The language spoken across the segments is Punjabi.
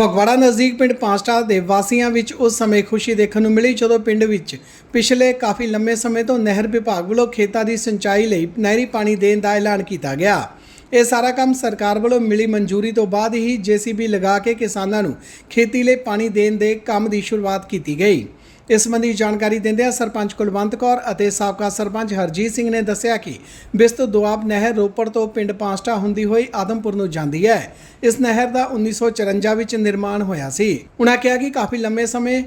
ਫਗਵਾੜਾ ਨਜ਼ਦੀਕ ਪਿੰਡ ਪਾਂਸਟਾ ਦੇ ਵਾਸੀਆਂ ਵਿੱਚ ਉਸ ਸਮੇਂ ਖੁਸ਼ੀ ਦੇਖਣ ਨੂੰ ਮਿਲੀ ਜਦੋਂ ਪਿੰਡ ਵਿੱਚ ਪਿਛਲੇ ਕਾਫੀ ਲੰਮੇ ਸਮੇਂ ਤੋਂ ਨਹਿਰ ਵਿਭਾਗ ਵੱਲੋਂ ਖੇਤਾਂ ਦੀ ਸਿੰਚਾਈ ਲਈ ਨਹਿਰੀ ਪਾਣੀ ਦੇਣ ਦਾ ਐਲਾਨ ਕੀਤਾ ਗਿਆ। ਇਹ ਸਾਰਾ ਕੰਮ ਸਰਕਾਰ ਵੱਲੋਂ ਮਿਲੀ ਮਨਜ਼ੂਰੀ ਤੋਂ ਬਾਅਦ ਹੀ ਜੀਸੀਬੀ ਲਗਾ ਕੇ ਕਿਸਾਨਾਂ ਨੂੰ ਖੇਤੀ ਲਈ ਪਾਣੀ ਦੇਣ ਦੇ ਕੰਮ ਦੀ ਸ਼ੁਰੂਆਤ ਕੀਤੀ ਗਈ। ਇਸ ਸੰਬੰਧੀ ਜਾਣਕਾਰੀ ਦਿੰਦਿਆਂ ਸਰਪੰਚ ਕੁਲਵੰਤ ਕੌਰ ਅਤੇ ਸਾਬਕਾ ਸਰਪੰਚ ਹਰਜੀਤ ਸਿੰਘ ਨੇ ਦੱਸਿਆ ਕਿ ਬਿਸਤ ਦੁਆਬ ਨਹਿਰ ਰੋਪੜ ਤੋਂ ਪਿੰਡ ਪਾਂਸਟਾ ਹੁੰਦੀ ਹੋਈ ਆਦਮਪੁਰ ਨੂੰ ਜਾਂਦੀ ਹੈ। ਇਸ ਨਹਿਰ ਦਾ 1954 ਵਿੱਚ ਨਿਰਮਾਣ ਹੋਇਆ ਸੀ। ਉਹਨਾਂ ਕਿਹਾ ਕਿ ਕਾਫੀ ਲੰਮੇ ਸਮੇਂ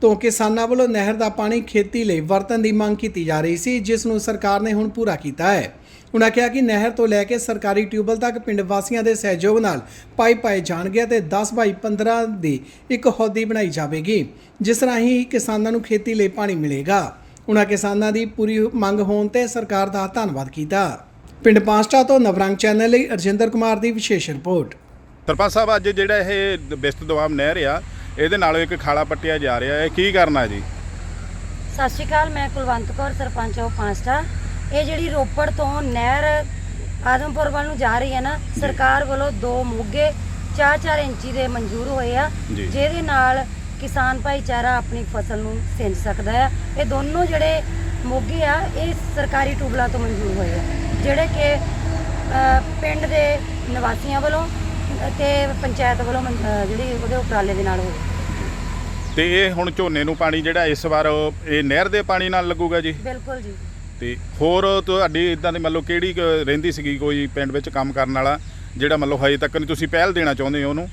ਤੋਂ ਕਿਸਾਨਾਂ ਵੱਲੋਂ ਨਹਿਰ ਦਾ ਪਾਣੀ ਖੇਤੀ ਲਈ ਵਰਤਣ ਦੀ ਮੰਗ ਕੀਤੀ ਜਾ ਰਹੀ ਸੀ, ਜਿਸ ਨੂੰ ਸਰਕਾਰ ਨੇ ਹੁਣ ਪੂਰਾ ਕੀਤਾ ਹੈ। ਉਨ੍ਹਾਂ ਕਿਹਾ ਕਿ ਨਹਿਰ ਤੋਂ ਲੈ ਕੇ ਸਰਕਾਰੀ ਟਿਊਬਲ ਤੱਕ ਪਿੰਡ ਵਾਸੀਆਂ ਦੇ ਸਹਿਯੋਗ ਨਾਲ ਪਾਈਪ ਪਾਏ ਜਾਣਗੇ ਤੇ 10 ਬਾਈ 15 ਦੀ ਇੱਕ ਹੌਦੀ ਬਣਾਈ ਜਾਵੇਗੀ ਜਿਸ ਰਾਹੀਂ ਕਿਸਾਨਾਂ ਨੂੰ ਖੇਤੀ ਲਈ ਪਾਣੀ ਮਿਲੇਗਾ। ਉਨ੍ਹਾਂ ਕਿਸਾਨਾਂ ਦੀ ਪੂਰੀ ਮੰਗ ਹੋਣ ਤੇ ਸਰਕਾਰ ਦਾ ਧੰਨਵਾਦ ਕੀਤਾ। ਪਿੰਡ ਪਾਂਸਟਾ ਤੋਂ ਨਵਰੰਗ ਚੈਨਲ ਲਈ ਅਰਜਿੰਦਰ ਕੁਮਾਰ ਦੀ ਵਿਸ਼ੇਸ਼ ਰਿਪੋਰਟ। ਸਰਪੰਚ ਸਾਹਿਬ ਅੱਜ ਜਿਹੜਾ ਇਹ ਬਿਸਤ ਦਵਾਬ ਨਹਿਰ ਆ ਇਹਦੇ ਨਾਲੋਂ ਇੱਕ ਖਾਲਾ ਪੱਟਿਆ ਜਾ ਰਿਹਾ। ਹੈ ਕੀ ਕਰਨਾ ਜੀ? ਸਤਿ ਸ਼੍ਰੀ ਅਕਾਲ ਮੈਂ ਕੁਲਵੰਤ ਕੌਰ ਸਰਪੰਚ ਉਹ ਪਾਂਸਟਾ। ਇਹ ਜਿਹੜੀ ਰੋਪੜ ਤੋਂ ਨਹਿਰ ਆਦਮਪੁਰ ਵੱਲ ਨੂੰ ਜਾ ਰਹੀ ਹੈ ਨਾ ਸਰਕਾਰ ਵੱਲੋਂ ਦੋ ਮੋਗੇ 4-4 ਇੰਚੀ ਦੇ ਮਨਜ਼ੂਰ ਹੋਏ ਆ ਜੀ। ਜਿਹਦੇ ਨਾਲ ਕਿਸਾਨ ਭਾਈਚਾਰਾ ਆਪਣੀ ਫਸਲ ਨੂੰ ਸਿੰਚ ਸਕਦਾ ਆ ਇਹ ਦੋਨੋਂ ਜਿਹੜੇ ਮੋਗੇ ਆ ਇਹ ਸਰਕਾਰੀ ਟੂਬਲਾਂ ਤੋਂ ਮਨਜ਼ੂਰ ਹੋਏ ਆ ਜਿਹੜੇ ਕਿ ਅ, ਪਿੰਡ ਦੇ ਨਿਵਾਸੀਆਂ ਵੱਲੋਂ ਤੇ ਪੰਚਾਇਤ ਵੱਲੋਂ ਮਨ- ਅ, ਜਿਹੜੀ ਉਹਦੇ ਉਪਰਾਲੇ ਦੇ ਨਾਲ ਹੋਏ। ਤੇ ਇਹ ਹੁਣ ਝੋਨੇ ਨੂੰ ਪਾਣੀ ਜਿਹੜਾ ਇਸ ਵਾਰ ਇਹ ਨਹਿਰ ਦੇ ਪਾਣੀ ਨਾਲ ਲੱਗੂਗਾ ਜੀ? ਬਿਲਕੁਲ ਜੀ। ਤੇ ਹੋਰ ਤੁਹਾਡੀ ਇਦਾਂ ਦੀ ਮੰਨ ਲਓ ਕਿਹੜੀ ਕੁ ਰਹਿੰਦੀ ਸੀਗੀ ਕੋਈ ਪਿੰਡ ਵਿੱਚ ਕੰਮ ਕਰਨ ਵਾਲਾ ਜਿਹੜਾ ਮੰਨ ਲਓ ਹਜੇ ਤੱਕ ਨਹੀਂ ਤੁਸੀਂ ਪਹਿਲ ਦੇਣਾ ਚਾਹੁੰਦੇ ਹੋ ਉਹਨੂੰ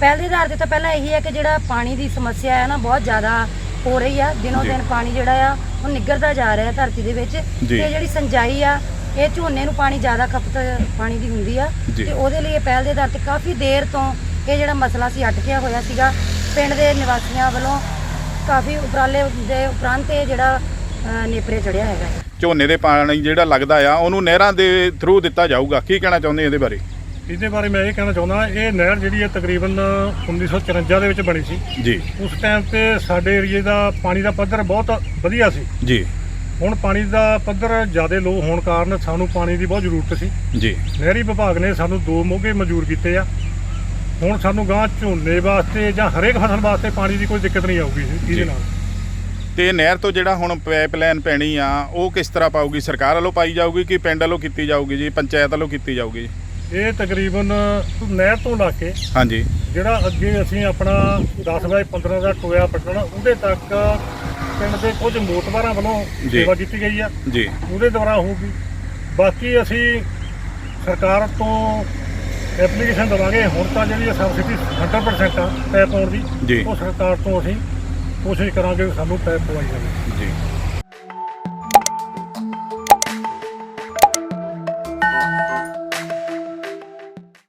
ਪਹਿਲ ਦੇ ਆਧਾਰ ਤੇ ਤਾਂ ਪਹਿਲਾਂ ਇਹੀ ਹੈ ਕਿ ਜਿਹੜਾ ਪਾਣੀ ਦੀ ਸਮੱਸਿਆ ਹੈ ਨਾ ਬਹੁਤ ਜ਼ਿਆਦਾ ਹੋ ਰਹੀ ਆ ਦਿਨੋਂ ਜੀ। ਦਿਨ ਪਾਣੀ ਜਿਹੜਾ ਆ ਉਹ ਨਿੱਗਰਦਾ ਜਾ ਰਿਹਾ ਧਰਤੀ ਦੇ ਵਿੱਚ ਤੇ। ਜਿਹੜੀ ਸਿੰਜਾਈ ਆ ਇਹ ਝੋਨੇ ਨੂੰ ਪਾਣੀ ਜ਼ਿਆਦਾ ਖਪਤ ਪਾਣੀ ਦੀ ਹੁੰਦੀ ਆ ਜੀ। ਤੇ ਉਹਦੇ ਲਈ ਇਹ ਪਹਿਲ ਦੇ ਆਧਾਰ ਤੇ ਕਾਫੀ ਦੇਰ ਤੋਂ ਇਹ ਜਿਹੜਾ ਮਸਲਾ ਸੀ ਅਟਕਿਆ ਹੋਇਆ ਸੀਗਾ ਪਿੰਡ ਦੇ ਨਿਵਾਸੀਆਂ ਵੱਲੋਂ ਕਾਫੀ ਉਪਰਾਲੇ ਦੇ ਉਪਰੰਤ ਇਹ ਜਿਹੜਾ ਅ, ਨੇਪਰੇ ਚੜਿਆ ਹੈਗਾ। ਝੋਨੇ ਦੇ ਪਾਣੀ ਜਿਹੜਾ ਲੱਗਦਾ ਆ ਉਹਨੂੰ ਨਹਿਰਾਂ ਦੇ ਥਰੂ ਦਿੱਤਾ ਜਾਊਗਾ। ਕੀ ਕਹਿਣਾ ਚਾਹੁੰਦੇ ਇਹਦੇ ਬਾਰੇ? ਇਹਦੇ ਬਾਰੇ ਮੈਂ ਇਹ ਕਹਿਣਾ ਚਾਹੁੰਦਾ ਇਹ ਨਹਿਰ ਜਿਹੜੀ ਹੈ ਤਕਰੀਬਨ 1954 ਦੇ ਵਿੱਚ ਬਣੀ ਸੀ। ਜੀ। ਉਸ ਟਾਈਮ ਤੇ ਸਾਡੇ ਏਰੀਏ ਦਾ ਪਾਣੀ ਦਾ ਪੱਧਰ ਬਹੁਤ ਵਧੀਆ ਸੀ। ਜੀ। ਹੁਣ ਪਾਣੀ ਦਾ ਪੱਧਰ ਜ਼ਿਆਦਾ ਲੋ ਹੋਣ ਕਾਰਨ ਸਾਨੂੰ ਪਾਣੀ ਦੀ ਬਹੁਤ ਜ਼ਰੂਰਤ ਸੀ। ਜੀ। ਨਹਿਰੀ ਵਿਭਾਗ ਨੇ ਸਾਨੂੰ ਦੋ ਮੋਗੇ ਮਨਜ਼ੂਰ ਕੀਤੇ ਆ। ਹੁਣ ਸਾਨੂੰ ਗਾਂ ਝੋਨੇ ਵਾਸਤੇ ਜਾਂ ਹਰੇਕ ਫਸਲ ਵਾਸਤੇ ਪਾਣੀ ਦੀ ਕੋਈ ਦਿੱਕਤ ਨਹੀਂ ਆਊਗੀ ਜੀ। ਇਹਦੇ ਨਾਲ। ਤੇ ਨਹਿਰ ਤੋਂ ਜਿਹੜਾ ਹੁਣ ਪਾਈਪਲਾਈਨ ਪੈਣੀ ਆ ਉਹ ਕਿਸ ਤਰ੍ਹਾਂ ਪਾਊਗੀ? ਸਰਕਾਰ ਵੱਲੋਂ ਪਾਈ ਜਾਊਗੀ ਕਿ ਪਿੰਡ ਵੱਲੋਂ ਕੀਤੀ ਜਾਊਗੀ ਜੀ? ਪੰਚਾਇਤ ਵੱਲੋਂ ਕੀਤੀ ਜਾਊਗੀ ਜੀ? ਇਹ ਤਕਰੀਬਨ ਨਹਿਰ ਤੋਂ ਲਾ ਕੇ ਹਾਂਜੀ। ਜਿਹੜਾ ਅੱਗੇ ਅਸੀਂ ਆਪਣਾ 10 ਬਾਈ 15 ਦਾ ਟੋਇਆ ਪੱਟਣਾ ਉਹਦੇ ਤੱਕ ਪਿੰਡ ਦੇ ਕੁਝ ਮੋਤਬਾਰਾਂ ਵੱਲੋਂ। ਸੇਵਾ ਕੀਤੀ ਗਈ ਆ। ਜੀ। ਉਹਦੇ ਦੁਆਰਾ ਹੋਊਗੀ। ਬਾਕੀ ਅਸੀਂ ਸਰਕਾਰ ਤੋਂ ਐਪਲੀਕੇਸ਼ਨ ਦਵਾਂਗੇ। ਹੁਣ ਤਾਂ ਜਿਹੜੀ ਸਬਸਿਡੀ 100% ਆ ਪੈਪ ਪਾਉਣ ਦੀ। ਉਹ ਸਰਕਾਰ ਤੋਂ ਅਸੀਂ ਕੋਸ਼ਿਸ਼ ਕਰਾਂਗੇ ਕਿ ਸਾਨੂੰ ਪੈਪ ਪਵਾਈ ਜਾਵੇ। ਜੀ।